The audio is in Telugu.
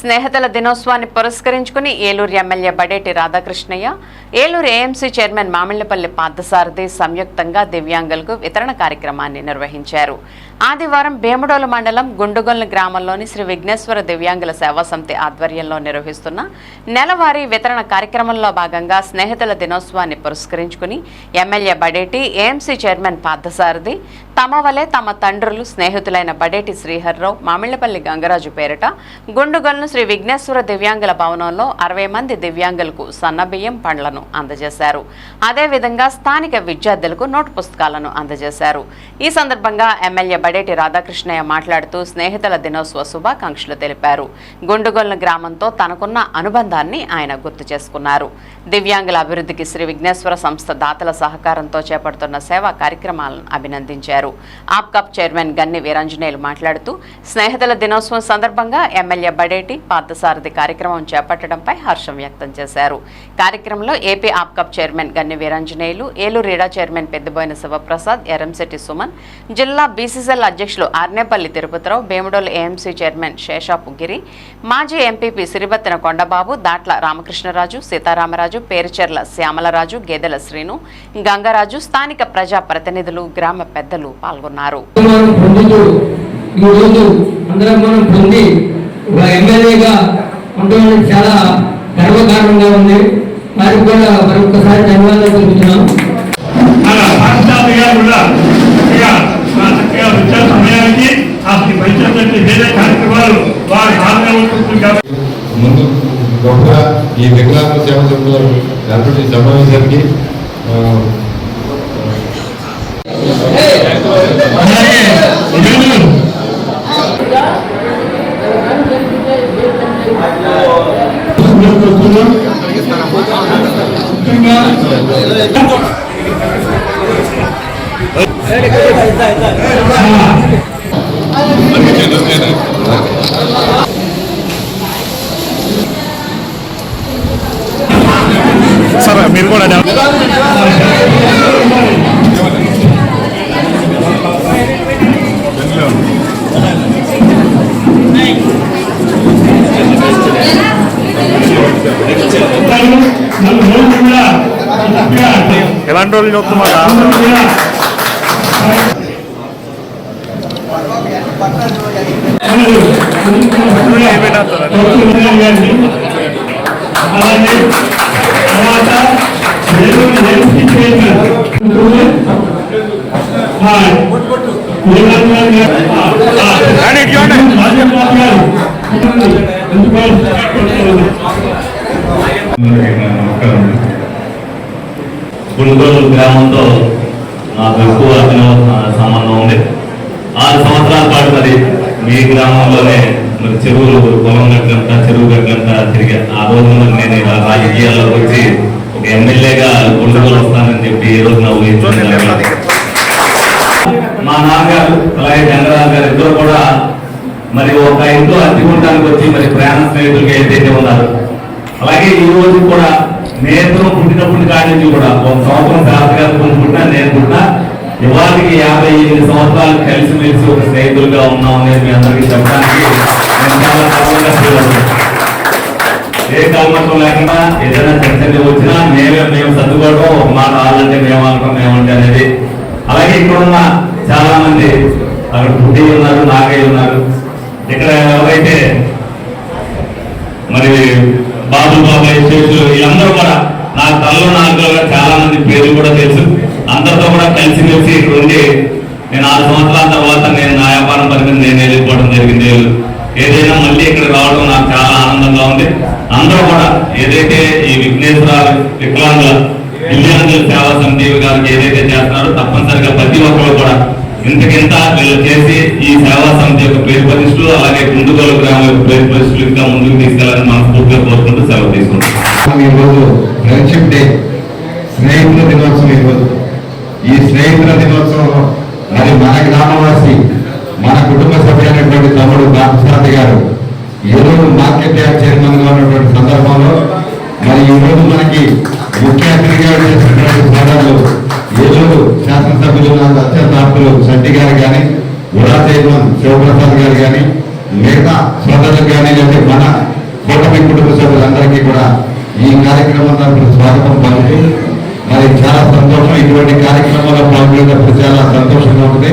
స్నేహితుల దినోత్సవాన్ని పురస్కరించుకుని Eluru MLA Badeti Radhakrishnayya Eluru AMC chairman Mamillapalli Parthasarathi సంయుక్తంగా దివ్యాంగులకు వితరణ కార్యక్రమాన్ని నిర్వహించారు. ఆదివారం భీమడోలు మండలం గుండుగొల్లు గ్రామంలోని శ్రీ విఘ్నేశ్వర దివ్యాంగుల సేవా సమితి ఆధ్వర్యంలో నిర్వహిస్తున్న నెలవారీ వితరణ కార్యక్రమంలో భాగంగా స్నేహితుల దినోత్సవాన్ని పురస్కరించుకుని MLA Badeti AMC chairman Parthasarathi తమ వలె తమ తండ్రులు స్నేహితులైన బడేటి శ్రీహర్రావు మామిళ్ళపల్లి గంగరాజు పేరిట గుండుగల్ను శ్రీ విఘ్నేశ్వర దివ్యాంగుల భవనంలో అరవై మంది దివ్యాంగులకు సన్నబియ్యం పండ్లను అందజేశారు. అదేవిధంగా స్థానిక విద్యార్థులకు నోటు పుస్తకాలను అందజేశారు. ఈ సందర్భంగా ఎమ్మెల్యే బడేటి రాధాకృష్ణయ్య మాట్లాడుతూ స్నేహితుల దినోత్సవ శుభాకాంక్షలు తెలిపారు. గుండుగొల్ను గ్రామంతో తనకున్న అనుబంధాన్ని ఆయన గుర్తు చేసుకున్నారు. దివ్యాంగుల అభివృద్ధికి శ్రీ విఘ్నేశ్వర సంస్థ దాతల సహకారంతో చేపడుతున్న సేవా కార్యక్రమాలను అభినందించారు. ఆప్కాప్ చైర్మన్ గన్ని వీరాంజనేయులు మాట్లాడుతూ స్నేహితుల దినోత్సవం సందర్భంగా ఎమ్మెల్యే బడేటి పార్థసారథి కార్యక్రమం చేపట్టడంపై హర్షం వ్యక్తం చేశారు. కార్యక్రమంలో AP Apcob chairman Ganni Veeranjaneyulu Eluru Reeda chairman Peddaboina Sivaprasad Eramsetti Suman జిల్లా బీసీసీఎల్ అధ్యక్షులు ఆర్నేపల్లి తిరుపతిరావు భీమడోలు ఏఎంసీ చైర్మన్ శేషాపు గిరి మాజీ ఎంపీపీ సిరిబత్తిన కొండబాబు దాట్ల రామకృష్ణరాజు సీతారామరాజు పేరుచెర్ల శ్యామలరాజు గేదెల శ్రీను గంగరాజు స్థానిక ప్రజా ప్రతినిధులు గ్రామ పెద్దలు పాల్గొన్నారు. చాలా గర్వకారణంగా ఉంది. వారికి కూడా మరొకసారి ధన్యవాదాలు తెలుపుతున్నాం సమయానికి అసలు పంచాయతీ వేరే కార్యక్రమాలు వారు ముందు గొప్పగా ఈ వికలాంగ సేవ ఏర్పడి సమావేశానికి ఆ, అలాగే ఎలాంటి రోజులు చూస్తున్నా అలాగే గుంటూరు గ్రామంతో నాకు ఎక్కువ సంబంధం ఉంది. ఆరు సంవత్సరాల పాటు మరి మీ గ్రామంలోనే మరి చెరువులు పొలం గట్లంతా చెరువు గట్లంతా తిరిగా. ఆ రోజు నేను ఇలా రాజకీయాల్లోకి వచ్చి ఒక ఎమ్మెల్యేగా గుంటూరు వస్తానని చెప్పి ఈ రోజు నా ఊహించుకున్నాను మా నాన్నగారు అలాగే చంద్రరాజు గారు ఇద్దరు కూడా మరి ఒక ఇంట్లో అద్దెకుంటానికి వచ్చి మరి ప్రయాణ స్నేహితులుగా ఏదైతే ఉన్నారు అలాగే ఈ రోజు కూడా నుంచి కూడా ఒక సంవత్సరం శాస్త్రగారు కొనుక్కుంటా నేను కూడా ఇవాళకి యాభై ఎనిమిది సంవత్సరాలు కలిసిమెలిసి ఒక స్నేహితులుగా ఉన్నాం అనేది మీ అందరికీ చెప్పడానికి నేను చాలా గర్వంగా ఫీల్ అవుతున్నాను. ఏ కల్మతం లేకుండా ఏదైనా చర్చలు వచ్చినా మేమే మేము సర్దుకోవడం ఒక మాట వాళ్ళంటే మేము అనడం మేమంటే అనేది. అలాగే ఇక్కడ ఉన్న చాలా మంది అక్కడ పుట్టి ఉన్నారు నాగయ్య ఉన్నారు. ఇక్కడ ఎవరైతే మరి బాబు బాబాయ్ శేషులు వీళ్ళందరూ కూడా నా తల్లు నాకు కూడా చాలా మంది పేర్లు కూడా తెలుసు. అందరితో కూడా కలిసి మెలిసి ఇక్కడ ఉండి నేను ఆరు సంవత్సరాల తర్వాత నేను నా వ్యాపారం పరిమితి నేను వెళ్ళిపోవడం జరిగింది. ఏదైనా మళ్ళీ ఇక్కడ రావడం నాకు చాలా ఆనందంగా ఉంది. అందరూ కూడా ఏదైతే ఈ విఘ్నేశ్వర వికలాంగుల దివ్యాంగుల సేవా సమితి గారికి ఏదైతే చేస్తున్నారో తప్పనిసరిగా ప్రతి ఒక్కరు కూడా ఇంతకింత వీళ్ళు చేసి ఈ సేవా సమితి యొక్క పేరు ప్రతిష్టలు అలాగే గుండుగోలు గ్రామం యొక్క పేరు ప్రతిష్టలు ఇంకా ముందుకు తీసుకెళ్ళాలని మనస్ఫూర్తిగా కోరుకుంటూ సెలవు తీసుకుంటాం ఈరోజు ఫ్రెండ్షిప్ డే. స్నేహితుల దినోత్సవం ఈరోజు. ఈ స్నేహితుల దినోత్సవం మరి మన గ్రామవాసి మన కుటుంబ సభ్యులైనటువంటి తమ్ముడు బాబుసారథి గారు ఈరోజు మార్కెట్ యార్డ్ చైర్మన్గా ఉన్నటువంటి సందర్భంలో మరి ఈరోజు మనకి ముఖ్య అతిథిగా చేసినటువంటి సోదరులు ఏలూరు శాసనసభ్యులు అత్యంత ఆప్తులు శెట్టి గారు కానీ గుడా చైర్మన్ శివప్రసాద్ గారు కానీ మిగతా సోదరులకు కానీ లేదా మన కూటమి కుటుంబ సభ్యులందరికీ కూడా ఈ కార్యక్రమం తరపున స్వాగతం పలుకుతూ మరి చాలా సంతోషం. ఇటువంటి కార్యక్రమంలో పాల్గొనేటప్పుడు చాలా సంతోషంగా ఉంది